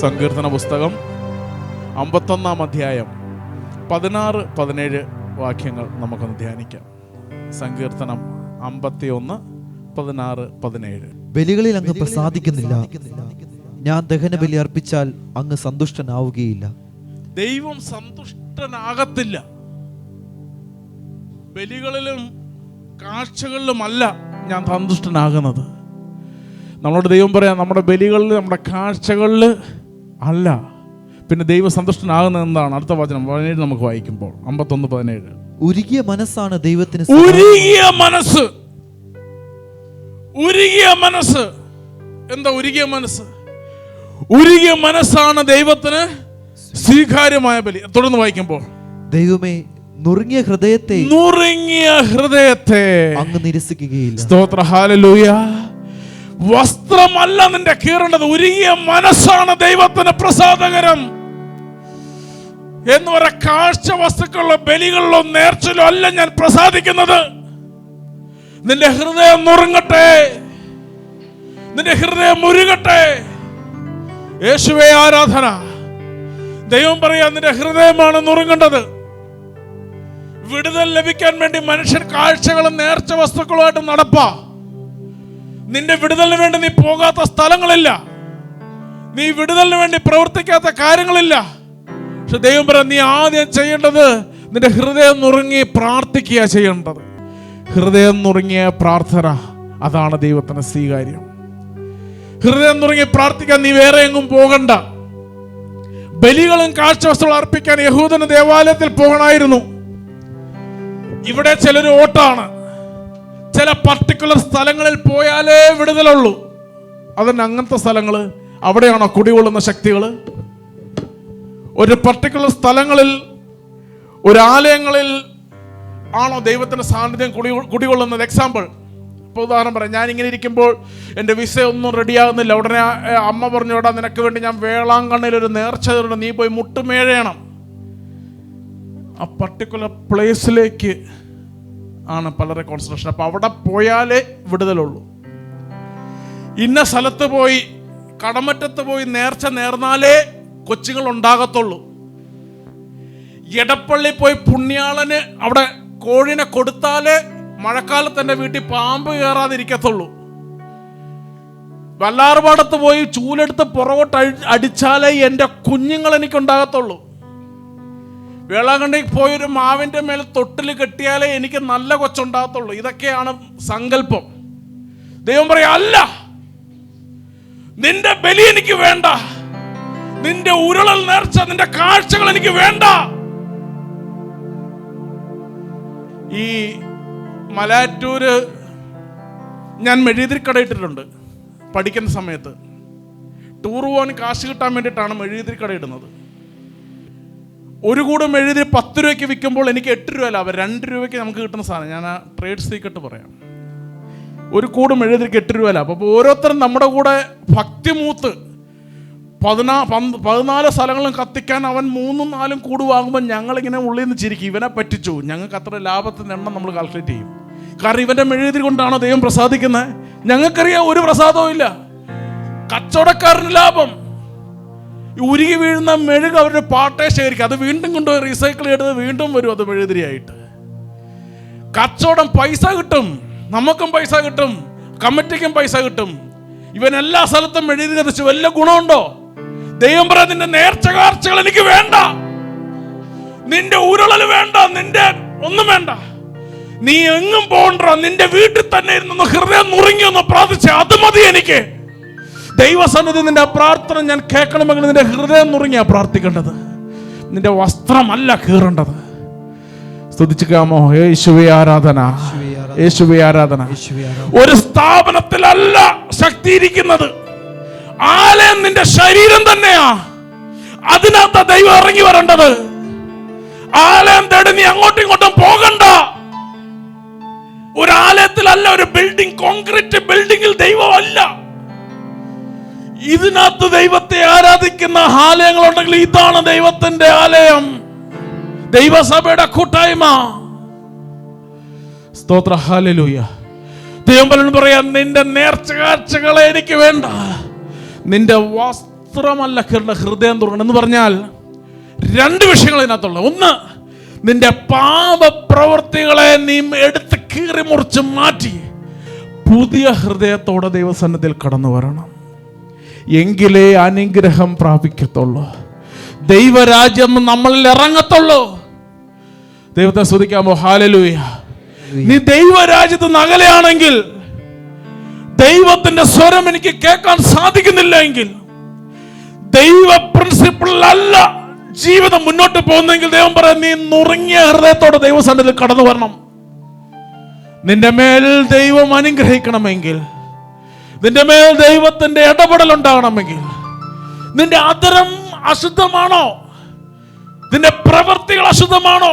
സങ്കീർത്തന പുസ്തകം അമ്പത്തൊന്നാം അധ്യായം പതിനാറ് പതിനേഴ് വാക്യങ്ങൾ നമുക്കൊന്ന് ധ്യാനിക്കാം. സങ്കീർത്തനം അമ്പത്തി ഒന്ന് പതിനാറ് പതിനേഴ്. ബലികളിൽ അങ്ങ് പ്രസാദിക്കുന്നില്ല. ഞാൻ ദഹന ബലി അർപ്പിച്ചാൽ അങ്ങ് സന്തുഷ്ടനാവുകയില്ല. ദൈവം സന്തുഷ്ടനാകത്തില്ല. ബലികളിലും കാഴ്ചകളിലുമല്ല ഞാൻ സന്തുഷ്ടനാകുന്നത്. നമ്മളോട് ദൈവം പറയാം നമ്മുടെ ബലികളിൽ നമ്മുടെ കാഴ്ചകളിൽ അല്ല. പിന്നെ ദൈവ സന്തുഷ്ടനാകുന്നത് എന്താണ്? അടുത്ത വചനം പതിനേഴ് നമുക്ക് വായിക്കുമ്പോൾ. അമ്പത്തൊന്ന് പതിനേഴ്. ഉരുകിയ മനസ്സാണ് ദൈവത്തിന് ഉരുകിയ മനസ്സ്. ഉരുകിയ മനസ്സ്. എന്താ ഉരുകിയ മനസ്സ്? ഉരുകിയ മനസ്സാണ് ദൈവത്തിന് സ്വീകാര്യമായ ബലി. തുടർന്ന് വായിക്കുമ്പോൾ. ദൈവമേ നുറുങ്ങിയ ഹൃദയത്തെ നുറുങ്ങിയ ഹൃദയത്തെ അങ്ങ് നിരസിക്കുകയില്ല. സ്തോത്ര. ഹാലലൂയ വസ്ത്രമല്ല നിന്റെ കീറേണ്ടത്. ഉരുകിയ മനസ്സാണ് ദൈവത്തിന് പ്രസാദകരം. എന്ന് പറയാ കാഴ്ച വസ്തുക്കളിലോ ബലികളിലോ നേർച്ചയിലോ അല്ല ഞാൻ പ്രസാദിക്കുന്നത്. നിന്റെ ഹൃദയം നുറുങ്ങട്ടെ. നിന്റെ ഹൃദയം മുരുകട്ടെ യേശുവേ ആരാധന. ദൈവം പറയാ നിന്റെ ഹൃദയമാണ് നുറുങ്ങേണ്ടത്. വിടുതൽ ലഭിക്കാൻ വേണ്ടി മനുഷ്യൻ കാഴ്ചകളും നേർച്ച വസ്തുക്കളുമായിട്ട് നടപ്പാ. നിന്റെ വിടുതലിന് വേണ്ടി നീ പോകാത്ത സ്ഥലങ്ങളില്ല. നീ വിടുതലിന് വേണ്ടി പ്രവർത്തിക്കാത്ത കാര്യങ്ങളില്ല. പക്ഷെ ദൈവം പറ നീ ആദ്യം ചെയ്യേണ്ടത് നിന്റെ ഹൃദയം നുറുങ്ങി പ്രാർത്ഥിക്കുക ചെയ്യേണ്ടത്. ഹൃദയം നുറുങ്ങിയ പ്രാർത്ഥന അതാണ് ദൈവത്തിന് സ്വീകാര്യം. ഹൃദയം നുറുങ്ങി പ്രാർത്ഥിക്കാൻ നീ വേറെ എങ്ങും പോകണ്ട. ബലികളും കാഴ്ചവസ്തുക്കളും അർപ്പിക്കാൻ യഹൂദന ദേവാലയത്തിൽ പോകണമായിരുന്നു. ഇവിടെ ചിലർ ഓട്ടാണ്. ചില പർട്ടിക്കുലർ സ്ഥലങ്ങളിൽ പോയാലേ വിടുതലുള്ളൂ. അതിന് അങ്ങനത്തെ സ്ഥലങ്ങൾ അവിടെയാണോ കുടികൊള്ളുന്ന ശക്തികൾ ഒരു പർട്ടിക്കുലർ സ്ഥലങ്ങളിൽ ഒരു ആലയങ്ങളിൽ ആണോ ദൈവത്തിന്റെ സാന്നിധ്യം കുടി കുടികൊള്ളുന്നത്? എക്സാമ്പിൾ ഇപ്പോൾ ഉദാഹരണം പറയാം. ഞാൻ ഇങ്ങനെ ഇരിക്കുമ്പോൾ എന്റെ വിസ ഒന്നും റെഡിയാകുന്നില്ല. ഉടനെ അമ്മ പറഞ്ഞു എടാ നിനക്ക് വേണ്ടി ഞാൻ വേളാങ്കണ്ണിൽ ഒരു നേർച്ച തരുന്നുണ്ട്. നീ പോയി മുട്ടുമേഴയണം ആ പർട്ടിക്കുലർ പ്ലേസിലേക്ക് ആണ് പലരെ കോൺസെൻട്രേഷൻ അപ്പൊ അവിടെ പോയാലേ വിടുതലുള്ളൂ. ഇന്ന സ്ഥലത്ത് പോയി കടമറ്റത്ത് പോയി നേർച്ച നേർന്നാലേ കൊച്ചുങ്ങൾ ഉണ്ടാകത്തുള്ളൂ. എടപ്പള്ളി പോയി പുണ്യാളന് അവിടെ കോഴിനെ കൊടുത്താലേ മഴക്കാലത്ത് എന്റെ വീട്ടിൽ പാമ്പ് കയറാതിരിക്കത്തുള്ളൂ. വല്ലാർപാടത്ത് പോയി ചൂലെടുത്ത് പുറകോട്ട് അടിച്ചാലേ എന്റെ കുഞ്ഞുങ്ങൾ എനിക്കുണ്ടാകത്തുള്ളൂ. വേളാങ്കണ്ണി പോയൊരു മാവിന്റെ മേൽ തൊട്ടിൽ കെട്ടിയാലേ എനിക്ക് നല്ല കൊച്ചുണ്ടാകത്തുള്ളൂ. ഇതൊക്കെയാണ് സങ്കല്പം. ദൈവം പറയാ അല്ല നിന്റെ ബലി എനിക്ക് വേണ്ട. നിന്റെ ഉരുളൽ നേർച്ച നിന്റെ കാഴ്ചകൾ എനിക്ക് വേണ്ട. ഈ മലാറ്റൂര് ഞാൻ മെഴുതിരിക്കട ഇട്ടിട്ടുണ്ട് പഠിക്കുന്ന സമയത്ത്. ടൂർ പോകാൻ കാശ് കിട്ടാൻ വേണ്ടിയിട്ടാണ് മെഴുതിരിക്കട ഇടുന്നത്. ഒരു കൂടും എഴുതി പത്ത് രൂപയ്ക്ക് വിൽക്കുമ്പോൾ എനിക്ക് എട്ട് രൂപ ലാഭം. രണ്ട് രൂപയ്ക്ക് നമുക്ക് കിട്ടുന്ന സാധനം. ഞാൻ ആ ട്രേഡ് സീക്രട്ട് പറയാം. ഒരു കൂടും എഴുതിക്ക് എട്ട് രൂപ അപ്പോൾ ഓരോരുത്തരും നമ്മുടെ കൂടെ ഭക്തിമൂത്ത് പതിനാ പന്ത് പതിനാല് സ്ഥലങ്ങളും കത്തിക്കാൻ അവൻ മൂന്നും നാലും കൂട് വാങ്ങുമ്പോൾ ഞങ്ങളിങ്ങനെ ഉള്ളിൽ നിന്ന് ചിരിക്കും. ഇവനെ പറ്റിച്ചു. ഞങ്ങൾക്ക് അത്ര ലാഭത്തിന്റെ എണ്ണം നമ്മൾ കാൽക്കുലേറ്റ് ചെയ്യും. കാരണം ഇവന്റെ മെഴുതി കൊണ്ടാണോ ദൈവം പ്രസാദിക്കുന്നത് ഞങ്ങൾക്കറിയാം ഒരു പ്രസാദവും ഇല്ല. കച്ചവടക്കാരന് ലാഭം. ഉരുകി വീഴുന്ന മെഴുക് അവരുടെ പാട്ടേ ശേഖരിക്കും. അത് വീണ്ടും കൊണ്ടുപോയി റീസൈക്കിൾ ചെയ്തത് വീണ്ടും വരും അത് മെഴുതിരിയായിട്ട് കച്ചവടം പൈസ കിട്ടും. നമുക്കും പൈസ കിട്ടും. കമ്മിറ്റിക്കും പൈസ കിട്ടും. ഇവൻ എല്ലാ സ്ഥലത്തും മെഴുതി കത്തിച്ചു വല്ല ഗുണമുണ്ടോ? ദൈവം പറ നിന്റെ നേർച്ച കാർച്ചകൾ എനിക്ക് വേണ്ട. നിന്റെ ഉരുളൽ വേണ്ട. നിന്റെ ഒന്നും വേണ്ട. നീ എങ്ങും പോകണ്ട. നിന്റെ വീട്ടിൽ തന്നെ ഇരുന്നൊന്ന് ഹൃദയം നുറുങ്ങി ഒന്ന് പ്രാർത്ഥിച്ച അത് മതി എനിക്ക്. ദൈവസന്നിധി നിന്റെ പ്രാർത്ഥന ഞാൻ കേൾക്കണമെങ്കിൽ നിന്റെ ഹൃദയം നുറുങ്ങിയാ പ്രാർത്ഥിക്കേണ്ടത്. നിന്റെ വസ്ത്രമല്ല കീറേണ്ടത്. സ്തുതിച്ചുകാമോ യേശുവേ ആരാധന. യേശുവേ ആരാധന. ഒരു സ്ഥാപനത്തിലല്ല ശക്തി ഇരിക്കുന്നത് ആലയം നിന്റെ ശരീരം തന്നെയാ. അതിനകത്ത് ദൈവം ഇറങ്ങി വരേണ്ടത്. ആലയം തേടി നീ അങ്ങോട്ടും ഇങ്ങോട്ടും പോകണ്ട. ഒരു ആലയത്തിലല്ല ഒരു ബിൽഡിംഗ് കോൺക്രീറ്റ് ബിൽഡിംഗിൽ ദൈവമല്ല. ഇതിനകത്ത് ദൈവത്തെ ആരാധിക്കുന്ന ആലയങ്ങളുണ്ടെങ്കിൽ ഇതാണ് ദൈവത്തിന്റെ ആലയം. ദൈവസഭയുടെ കൂട്ടായ്മ. സ്തോത്ര. ഹാലലൂയ ദൈവം പലരും പറയാം നിന്റെ നേർച്ച കാഴ്ചകളെ എനിക്ക് വേണ്ട. നിന്റെ വസ്ത്രമല്ല ഹൃദയം തുറക്കണം. എന്ന് പറഞ്ഞാൽ രണ്ട് വിഷയങ്ങൾ ഇതിനകത്തുള്ള. ഒന്ന് നിന്റെ പാപപ്രവൃത്തികളെ നീ എടുത്ത് കീറി മുറിച്ച് മാറ്റി പുതിയ ഹൃദയത്തോടെ ദൈവസന്നത്തിൽ കടന്നു വരണം. എങ്കിലേ അനുഗ്രഹം പ്രാപിക്കത്തുള്ളൂ. ദൈവരാജ്യം നമ്മളിൽ ഇറങ്ങത്തുള്ളൂ. ദൈവത്തെ സ്തുതിക്കാമോ? ഹാലലൂയ നീ ദൈവരാജ്യത്ത് നകലയാണെങ്കിൽ ദൈവത്തിന്റെ സ്വരം എനിക്ക് കേൾക്കാൻ സാധിക്കുന്നില്ല എങ്കിൽ ദൈവ പ്രിൻസിപ്പിളല്ല ജീവിതം മുന്നോട്ട് പോകുന്നെങ്കിൽ ദൈവം പറയാം നീ നുറുങ്ങിയ ഹൃദയത്തോടെ ദൈവസന്നിധിയിൽ കടന്നു വരണം നിന്റെ മേൽ ദൈവം അനുഗ്രഹിക്കണമെങ്കിൽ നിന്റെ മേൽ ദൈവത്തിന്റെ ഇടപെടൽ ഉണ്ടാകണമെങ്കിൽ നിന്റെ അതരം അശുദ്ധമാണോ? നിന്റെ പ്രവൃത്തികൾ അശുദ്ധമാണോ?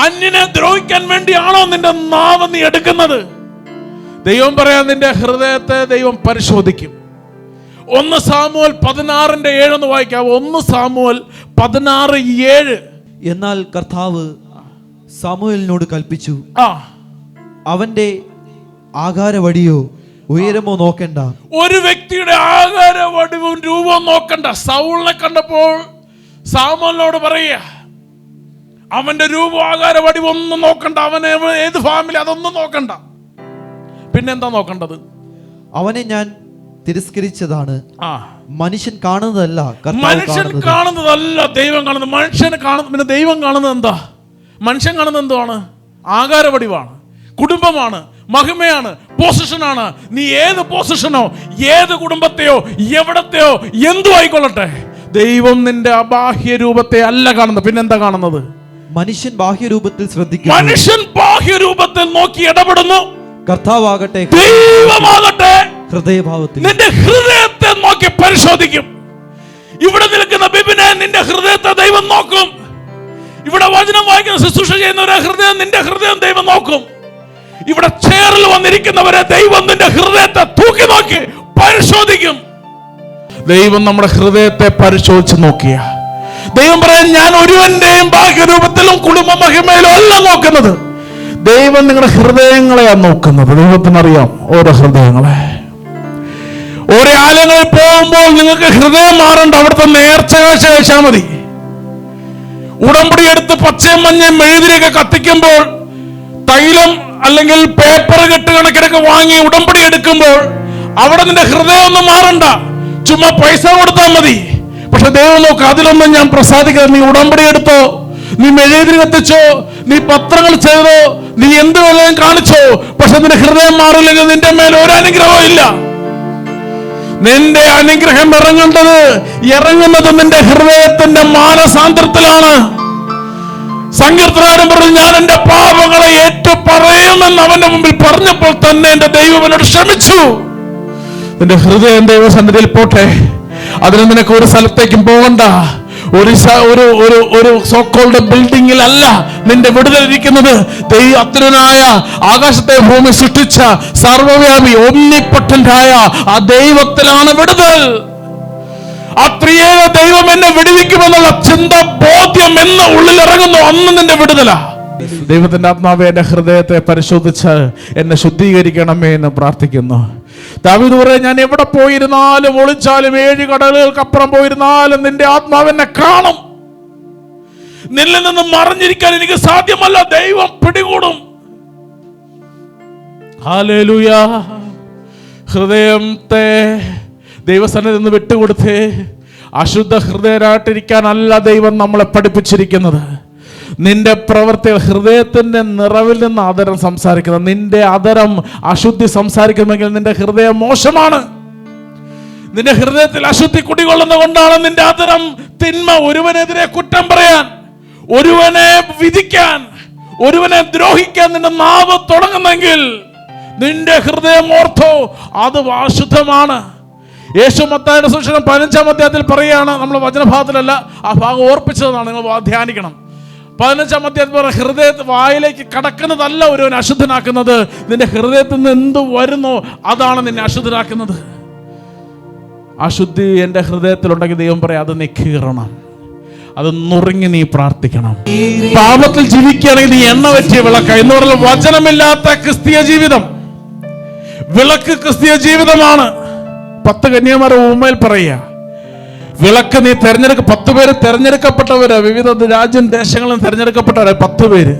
അന്യനെ ദ്രോഹിക്കാൻ വേണ്ടിയാണോ നിന്റെ നാവ് നീ എടുക്കുന്നത്? ദൈവം പറയാൻ നിന്റെ ഹൃദയത്തെ ദൈവം പരിശോധിക്കും. ഒന്ന് സാമുവൽ പതിനാറിന്റെ ഏഴെന്ന് വായിക്കാം ഒന്ന് സാമുവൽ പതിനാറ് ഏഴ്. എന്നാൽ കർത്താവ് സാമുവലിനോട് കൽപ്പിച്ചു. ആ. അവന്റെ ആകാരവടിയോ ഉയരമോ നോക്കണ്ട. ഒരു വ്യക്തിയുടെ ആകാര വടിവും രൂപവും നോക്കണ്ട. സൗളിനെ കണ്ടപ്പോൾ സാമോനോട് പറയുക അവന്റെ രൂപ ആകാര വടിവൊന്നും നോക്കണ്ട. അവനെ ഏത് ഫാമിലി അതൊന്നും നോക്കണ്ട. പിന്നെന്താ നോക്കേണ്ടത്? അവനെ ഞാൻ തിരസ്കരിച്ചതാണ്. ആ. മനുഷ്യൻ കാണുന്നതല്ല മനുഷ്യൻ കാണുന്നതല്ല ദൈവം കാണുന്നത്. മനുഷ്യനെ കാണുന്ന പിന്നെ ദൈവം കാണുന്നത് എന്താ? മനുഷ്യൻ കാണുന്നത് എന്താണ് ആകാരവടിവാണ് കുടുംബമാണ് മഹിമയാണ് പൊസിഷനാണ് നീ ഏത് പൊസിഷനോ ഏത് കുടുംബത്തെയോ എവിടത്തെയോ എന്തു ആയിക്കൊള്ളട്ടെ. ദൈവം നിന്റെ അബാഹ്യ രൂപത്തെ അല്ല കാണുന്നത്. പിന്നെന്താ കാണുന്നത്? മനുഷ്യൻ ബാഹ്യരൂപത്തിൽ ശ്രദ്ധിക്കുന്നു. മനുഷ്യൻ ബാഹ്യ രൂപത്തിൽ നോക്കി ഇടപെടുന്നു. കർത്താവാകട്ടെ ദൈവമാകട്ടെ. ഹൃദയഭാവത്തിൽ. നിന്റെ ഹൃദയത്തെ നോക്കി പരിശോധിക്കും. ഇവിടെ നിൽക്കുന്ന ബിബിനെ നിന്റെ ഹൃദയത്തെ ദൈവം നോക്കും. ഇവിടെ വചനം വായിക്കുന്ന ശുശ്രൂഷ ചെയ്യുന്നവരെ ഹൃദയം നിന്റെ ഹൃദയം ദൈവം നോക്കും. ഇവിടെ ചേറിൽ വന്നിരിക്കുന്നവരെ ദൈവം നിന്റെ ഹൃദയത്തെ തൂക്കി നോക്കി പരിശോധിക്കും. ദൈവം നമ്മുടെ ഹൃദയത്തെ പരിശോധിച്ച് നോക്കിയ. ദൈവം പറയാൻ ഞാൻ ഒരുവന്റെയും ഭാഗ്യരൂപത്തിലും കുടുംബ മഹിമയിലും അല്ല നോക്കുന്നത്. ദൈവം നിങ്ങളുടെ ഹൃദയങ്ങളെയാണ് നോക്കുന്നത്. ദൈവത്തിനറിയാം ഓരോ ഹൃദയങ്ങളെ. ഓരോ ആലയങ്ങളിൽ പോകുമ്പോൾ നിങ്ങൾക്ക് ഹൃദയം മാറണ്ട. അവിടുത്തെ നേർച്ച കാഴ്ച കഴിച്ചാൽ മതി. ഉടമ്പടി എടുത്ത് പച്ചയും മഞ്ഞയും മെഴുതിരിയൊക്കെ കത്തിക്കുമ്പോൾ തൈലം അല്ലെങ്കിൽ പേപ്പർ കെട്ട് കണക്കിനൊക്കെ വാങ്ങി ഉടമ്പടി എടുക്കുമ്പോൾ അവിടെ നിന്റെ ഹൃദയം ഒന്നും മാറണ്ട. ചുമ്മാ പൈസ കൊടുത്താൽ മതി. പക്ഷെ ദൈവം നോക്ക് അതിലൊന്നും ഞാൻ പ്രസാദിക്കാതെ നീ ഉടമ്പടി എടുത്തോ? നീ മെഴുതിരി കത്തിച്ചോ? നീ പത്രങ്ങൾ ചെയ്തോ? നീ എന്ത് വല്ലതും കാണിച്ചോ? പക്ഷെ നിന്റെ ഹൃദയം മാറില്ലെങ്കിൽ നിന്റെ മേൽ ഒരു അനുഗ്രഹവും ഇല്ല. നിന്റെ അനുഗ്രഹം ഇറങ്ങേണ്ടത് ഇറങ്ങുന്നത് നിന്റെ ഹൃദയത്തിന്റെ മാനസാന്തരത്തിലാണ്. സങ്കീർത്തനാരം പറഞ്ഞു ഞാൻ എന്റെ പാപങ്ങളെ ഏറ്റു പറയുമെന്ന് അവന്റെ മുമ്പിൽ പറഞ്ഞപ്പോൾ തന്നെ എന്റെ ദൈവം എന്നോട് ക്ഷമിച്ചു. നിന്റെ ഹൃദയം ദൈവസന്നിധിയിൽ പോട്ടെ. അതിന് നിനക്ക് ഒരു സ്ഥലത്തേക്കും പോകണ്ട. ഒരു ഒരു ഒരു ഒരു സോക്കോൾഡ് ബിൽഡിംഗിൽ അല്ല നിന്റെ വിടുതലിരിക്കുന്നത് ദൈവ അത്രനായ ആകാശത്തെ ഭൂമി സൃഷ്ടിച്ച സർവവ്യാപി ഒന്നിപ്പൊട്ടന്റായ ആ ദൈവത്തിലാണ് വിടുതൽ. ആ ത്രിയേക ദൈവം എന്നെ വിടുവിക്കുമെന്നുള്ള ചിന്ത ബോധ്യം എന്ന് ഉള്ളിൽ ഇറങ്ങുന്നു അന്ന് നിന്റെ വിടുതല. ദൈവത്തിന്റെ ആത്മാവ് എന്റെ ഹൃദയത്തെ പരിശോധിച്ച് എന്നെ ശുദ്ധീകരിക്കണമേ എന്ന് പ്രാർത്ഥിക്കുന്നു. ദാവിദ് പറയാൻ ഞാൻ എവിടെ പോയിരുന്നാലും ഒളിച്ചാലും ഏഴ് കടലുകൾക്കപ്പുറം പോയിരുന്നാലും നിന്റെ ആത്മാവ് എന്നെ കാണും. നിന്നിൽ നിന്ന് മറിഞ്ഞിരിക്കാൻ എനിക്ക് സാധ്യമല്ല ദൈവം പിടികൂടും. ഹൃദയത്തെ ദൈവസന്നിധി നിന്ന് വിട്ടുകൊടുത്തേ. അശുദ്ധ ഹൃദയരായിട്ടിരിക്കാനല്ല ദൈവം നമ്മളെ പഠിപ്പിച്ചിരിക്കുന്നത്. നിന്റെ പ്രവൃത്തി ഹൃദയത്തിന്റെ നിറവിൽ നിന്ന് അതരം സംസാരിക്കുന്നത്. നിന്റെ അതരം അശുദ്ധി സംസാരിക്കുമെങ്കിൽ നിന്റെ ഹൃദയം മോശമാണ്. നിന്റെ ഹൃദയത്തിൽ അശുദ്ധി കുടികൊള്ളുന്ന കൊണ്ടാണ് നിന്റെ അതരം തിന്മ ഒരുവനെതിരെ കുറ്റം പറയാൻ ഒരുവനെ വിധിക്കാൻ ഒരുവനെ ദ്രോഹിക്കാൻ നിന്റെ നാവ് തുടങ്ങുന്നെങ്കിൽ നിന്റെ ഹൃദയം ഓർത്തോ അത് അശുദ്ധമാണ് യേശു മത്തായുടെ സുശേഷം പതിനഞ്ചാം അധ്യായത്തിൽ പറയുകയാണ് നമ്മൾ വചനഭാഗത്തിലല്ല ആ ഭാഗം ഓർപ്പിച്ചതാണ് നിങ്ങൾ ധ്യാനിക്കണം. പതിനഞ്ചാം അധ്യായത്തിൽ പറയുന്ന ഹൃദയ വായിലേക്ക് കടക്കുന്നതല്ല ഒരുവൻ അശുദ്ധനാക്കുന്നത്. നിന്റെ ഹൃദയത്തിൽ നിന്ന് എന്ത് വരുന്നോ അതാണ് നിന്നെ അശുദ്ധനാക്കുന്നത് അശുദ്ധി എന്റെ ഹൃദയത്തിലുണ്ടെങ്കിൽ ദൈവം പറയാം അത് നീ കീറണം അത് നുറുങ്ങി നീ പ്രാർത്ഥിക്കണം. പാപത്തിൽ ജീവിക്കുകയാണെങ്കിൽ നീ എണ്ണ പറ്റിയ വിളക്ക. എന്ന് പറഞ്ഞാൽ വചനമില്ലാത്ത ക്രിസ്തീയ ജീവിതം വിളക്ക് ക്രിസ്തീയ ജീവിതമാണ്. പത്ത് കന്യാമാരെ ഉമ്മയിൽ പറയുക. വിളക്ക് നീ തെരഞ്ഞെടുക്ക പത്ത് പേര് തെരഞ്ഞെടുക്കപ്പെട്ടവരാ വിവിധ രാജ്യം ദേശങ്ങളും തെരഞ്ഞെടുക്കപ്പെട്ടവരാ പത്ത് പേര്.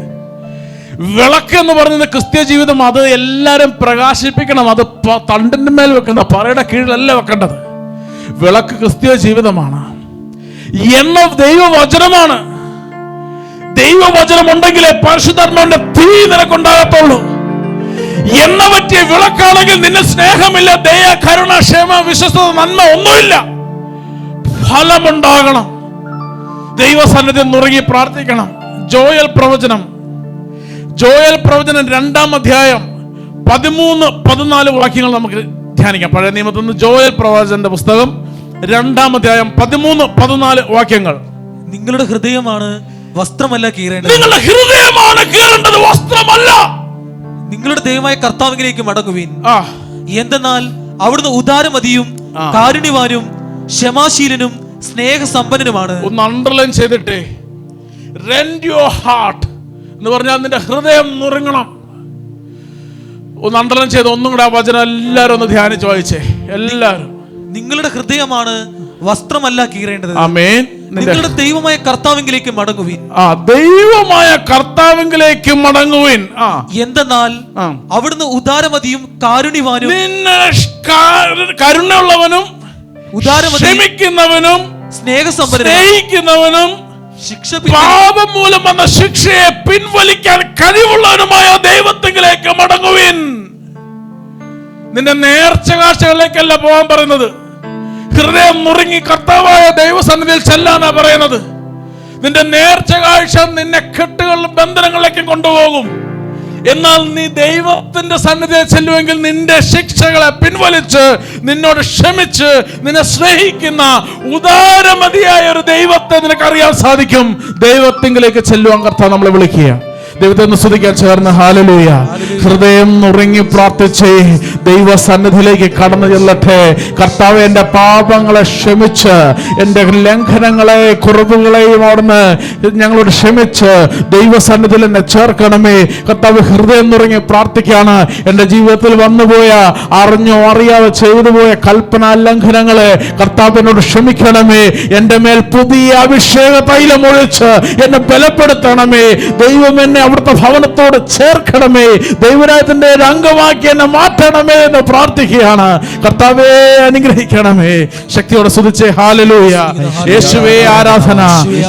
വിളക്ക് എന്ന് പറയുന്നത് ക്രിസ്ത്യ ജീവിതം അത് എല്ലാവരും പ്രകാശിപ്പിക്കണം അത് തണ്ടിന്റെ മേൽ വെക്കുന്ന പറയുടെ കീഴിലല്ല വെക്കേണ്ടത്. വിളക്ക് ക്രിസ്ത്യ ജീവിതമാണ്. എണ്ണ ദൈവവചനമാണ്. ദൈവവചനം ഉണ്ടെങ്കിലേ പരിശുദ്ധാത്മാവിന്റെ തീ നിനക്കുണ്ടാകത്തുള്ളൂ. എണ്ണ പറ്റിയ വിളക്കാണെങ്കിൽ നിന്നെ സ്നേഹമില്ല ദയ കരുണ ക്ഷേമ വിശ്വസ്ത നന്മ ഒന്നുമില്ല. ഫലമുണ്ടാകണം. ദൈവസന്നിധി നുറുകി പ്രാർത്ഥിക്കണം. ജോയൽ പ്രവചനം. ജോയൽ പ്രവചനം രണ്ടാം അധ്യായം പതിമൂന്ന് പതിനാല് വാക്യങ്ങൾ നമുക്ക് ധ്യാനിക്കാം. പഴയ നിയമത്തിൽ നിന്ന് ജോയൽ പ്രവചന്റെ പുസ്തകം രണ്ടാം അധ്യായം പതിമൂന്ന് പതിനാല് വാക്യങ്ങൾ. നിങ്ങളുടെ ഹൃദയമാണ് വസ്ത്രമല്ല കീറേണ്ടത്. നിങ്ങളുടെ ഹൃദയമാണ് കീറേണ്ടത്. വസ്ത്രമല്ല. നിങ്ങളുടെ ദൈവമായ കർത്താവിലേക്ക് മടങ്ങുവീൻ. എന്തെന്നാൽ അവിടുന്ന് ഉദാരമതിയും കാരുണ്യവാനും ക്ഷമാശീലനും സ്നേഹസമ്പന്നനുമാണ്. ഒന്ന് അണ്ടർലൈൻ ചെയ്തിട്ടേ. റെൻഡ് യുവർ ഹാർട്ട് എന്ന് പറഞ്ഞാൽ നിന്റെ ഹൃദയം നുറുങ്ങണം. ഒന്ന് അണ്ടർലൈൻ ചെയ്ത് ഒന്നും കൂടെ ആ വചനം എല്ലാവരും ഒന്ന് ധ്യാനിച്ച് വായിച്ചേ. എല്ലാവരും. നിങ്ങളുടെ ഹൃദയമാണ് വസ്ത്രമല്ല കീറേണ്ടത്. ആമേൻ. നിങ്ങളുടെ ദൈവമായ കർത്താവിംഗിലേക്ക് മടങ്ങുവിൻ. ആ ദൈവമായ കർത്താവിംഗിലേക്ക് മടങ്ങുവിൻ. ആ. എന്തെന്നാൽ. അവിടുന്ന് ഉദാരമതിയും കാരുണ്യവാനും കരുണയുള്ളവനും ഉദാരമതി ക്ഷമിക്കുന്നവനും സ്നേഹിക്കുന്നവനും ശിക്ഷ പാപം മൂലം വന്ന ശിക്ഷയെ പിൻവലിക്കാൻ കഴിവുള്ളവനുമായ ദൈവത്തിലേക്ക് മടങ്ങുവിൻ. നിന്റെ നേർച്ച കാഴ്ചകളിലേക്കല്ല പോകാൻ പറയുന്നത്. ഹൃദയം മുറുങ്ങി കർത്താവായ ദൈവസന്നിധിയിൽ ചെല്ലാനാ പറയുന്നത്. നിന്റെ നേർച്ച കാഴ്ച നിന്നെ കെട്ടുകളിലും ബന്ധനങ്ങളിലേക്കും കൊണ്ടുപോകും. എന്നാൽ നീ ദൈവത്തിന്റെ സന്നിധിയിൽ ചെല്ലുമെങ്കിൽ നിന്റെ ശിക്ഷകളെ പിൻവലിച്ച് നിന്നോട് ക്ഷമിച്ച് നിന്നെ സ്നേഹിക്കുന്ന ഉദാരമതിയായ ഒരു ദൈവത്തെ നിനക്കറിയാൻ സാധിക്കും. ദൈവത്തിങ്കിലേക്ക് ചെല്ലുവാൻ കർത്താവ് നമ്മളെ വിളിക്കുക ദൈവത്തെ സ്തുതിക്കാൻ ചേർന്ന്. ഹാലലൂയ ഹൃദയം ഉറങ്ങി പ്രാർത്ഥിച്ച് ദൈവസന്നിധിയിലേക്ക് കടന്നു ചെല്ലട്ടെ. കർത്താവ് എന്റെ പാപങ്ങളെ ക്ഷമിച്ച് എന്റെ ലംഘനങ്ങളെ കുറവുകളെയും അവിടുന്ന് ഞങ്ങളോട് ക്ഷമിച്ച് ദൈവ സന്നിധിയിൽ എന്നെ ചേർക്കണമേ. കർത്താവ് ഹൃദയം നുറുങ്ങി പ്രാർത്ഥിക്കാണ് എന്റെ ജീവിതത്തിൽ വന്നുപോയ അറിഞ്ഞോ അറിയാതെ ചെയ്തു പോയ കൽപ്പന ലംഘനങ്ങളെ കർത്താവിനോട് ക്ഷമിക്കണമേ. എന്റെ മേൽ പുതിയ അഭിഷേക തൈലം ഒഴിച്ച് എന്നെ ബലപ്പെടുത്തണമേ. ദൈവം എന്നെ അവിടുത്തെ ഭവനത്തോട് ചേർക്കണമേ. ദൈവരാജത്തിന്റെ അംഗമാക്കി എന്നെ മാറ്റണമേ എന്ന് പ്രാർത്ഥിക്കുകയാണ്. കർത്താവേ അനുഗ്രഹിക്കണമേ. ശക്തിയോടെ സ്തുതിച്ചേ ഹാലലൂയ യേശുവേ ആരാധന.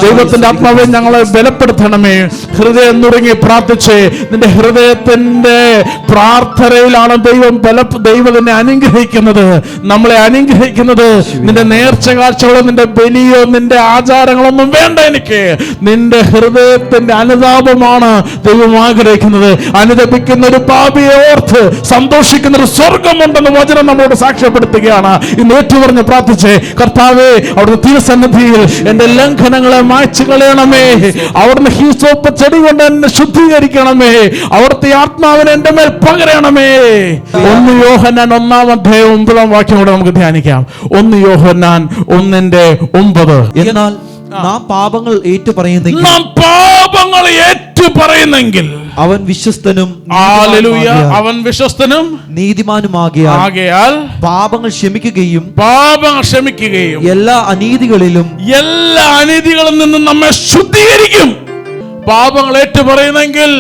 ദൈവത്തിന്റെ ആത്മാവെ ഞങ്ങളെ ബലപ്പെടുത്തണമേ. ഹൃദയം നുറുങ്ങി പ്രാർത്ഥിച്ച് നിന്റെ ഹൃദയത്തിന്റെ പ്രാർത്ഥനയിലാണ് ദൈവം ബല ദൈവം അനുഗ്രഹിക്കുന്നത്. നമ്മളെ അനുഗ്രഹിക്കുന്നത്. നിന്റെ നേർച്ച കാഴ്ചകളോ നിന്റെ ബലിയോ നിന്റെ ആചാരങ്ങളൊന്നും വേണ്ട എനിക്ക്. നിന്റെ ഹൃദയത്തിന്റെ അനുതാപമാണ് ദൈവം ആഗ്രഹിക്കുന്നത് അനുദപിക്കുന്ന ഒരു പാപിയെ ഓർത്ത് സന്തോഷിക്കുന്ന ഒരു സ്വർഗമുണ്ടെന്ന് വചനം നമ്മളോട് സാക്ഷ്യപ്പെടുത്തുകയാണ്. ഇന്ന് ഏറ്റുപറഞ്ഞ് പ്രാർത്ഥിച്ചേ കർത്താവേ അവിടുന്ന് തിരുസന്നിധിയിൽ എന്റെ ലംഘനങ്ങളെ മായ്ച്ചു കളയണമേ. അവിടുന്ന് ഹീസോപ്പ് ചെടി കൊണ്ട് എന്നെ ശുദ്ധീകരിക്കണമേ. അവിടുത്തെ ആത്മാവിനെ എന്റെ മേൽ പകരണമേ. ഒന്ന് യോഹന്നാൻ ഒന്നാം അധ്യായം ഒമ്പതാം വാക്യം കൂടെ നമുക്ക് ധ്യാനിക്കാം. ഒന്ന് യോഹന്നാൻ ഒന്നിന്റെ ഒമ്പത്. എന്നാൽ നാം പാപങ്ങൾ ഏറ്റുപറയുന്നെങ്കിൽ പാപങ്ങൾ ഏറ്റു പറയുന്നെങ്കിൽ അവൻ വിശ്വസ്തനും അവൻ വിശ്വസ്തനും നീതിമാനുമാകിയാൽ പാപങ്ങൾ ക്ഷമിക്കുകയും പാപങ്ങൾ ക്ഷമിക്കുകയും എല്ലാ അനീതികളിലും എല്ലാ അനീതികളിൽ നിന്നും നമ്മെ ശുദ്ധീകരിക്കും. പാപങ്ങൾ ഏറ്റു പറയുന്നെങ്കിൽ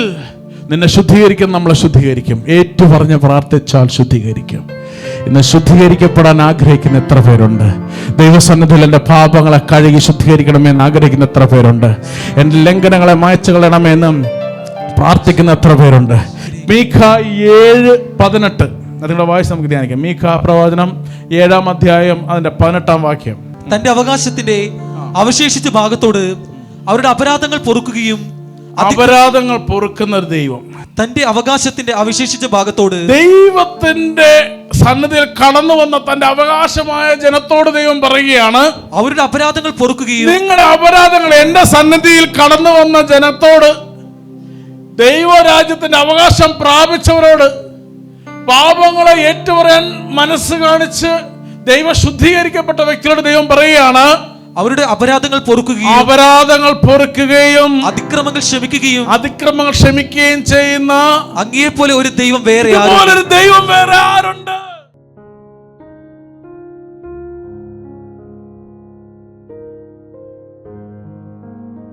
നിന്നെ ശുദ്ധീകരിക്കും നമ്മളെ ശുദ്ധീകരിക്കും. ഏറ്റു പറഞ്ഞ് പ്രാർത്ഥിച്ചാൽ ശുദ്ധീകരിക്കും. ഇന്ന് ശുദ്ധീകരിക്കപ്പെടാൻ ആഗ്രഹിക്കുന്ന എത്ര പേരുണ്ട്? ദൈവസന്നിധിയിൽ എന്റെ പാപങ്ങളെ കഴുകി ശുദ്ധീകരിക്കണമെന്ന് ആഗ്രഹിക്കുന്ന എത്ര പേരുണ്ട്? എന്റെ ലംഘനങ്ങളെ മായച്ചു കളയണമെന്നും പ്രാർത്ഥിക്കുന്ന എത്ര പേരുണ്ട്? മീഖ ഏഴ് പതിനെട്ട്. അതിനുള്ള വായിച്ച് നമുക്ക് ധ്യാനിക്കാം. മീഖ പ്രവചനം ഏഴാം അധ്യായം അതിന്റെ പതിനെട്ടാം വാക്യം. തന്റെ അവകാശത്തിന്റെ അവശേഷിച്ച ഭാഗത്തോട് അവരുടെ അപരാധങ്ങൾ പൊറുക്കുകയും അപരാധങ്ങൾ പൊറുക്കുന്ന ഒരു ദൈവം. തന്റെ അവകാശത്തിന്റെ അവശേഷിച്ച ഭാഗത്തോട് ദൈവത്തിന്റെ സന്നിധിയിൽ കടന്നു വന്ന തന്റെ അവകാശമായ ജനത്തോട് ദൈവം പറയുകയാണ് അവരുടെ അപരാധങ്ങൾ പൊറുക്കുകയും നിങ്ങളുടെ അപരാധങ്ങൾ എന്റെ സന്നിധിയിൽ കടന്നു വന്ന ജനത്തോട് ദൈവരാജ്യത്തിന്റെ അവകാശം പ്രാപിച്ചവരോട് പാപങ്ങളെ ഏറ്റുപറയാൻ മനസ്സ് കാണിച്ച് ദൈവ ശുദ്ധീകരിക്കപ്പെട്ട വ്യക്തിയോട് ദൈവം പറയുകയാണ് അവരുടെ അപരാധങ്ങൾ പൊറുക്കുകയും അപരാധങ്ങൾ പൊറുക്കുകയും അതിക്രമങ്ങൾ ക്ഷമിക്കുകയും അതിക്രമങ്ങൾ ക്ഷമിക്കുകയും ചെയ്യുന്ന അങ്ങേ പോലെ ഒരു ദൈവം വേറെ ആരും ദൈവം വേറെ ആരുണ്ട്?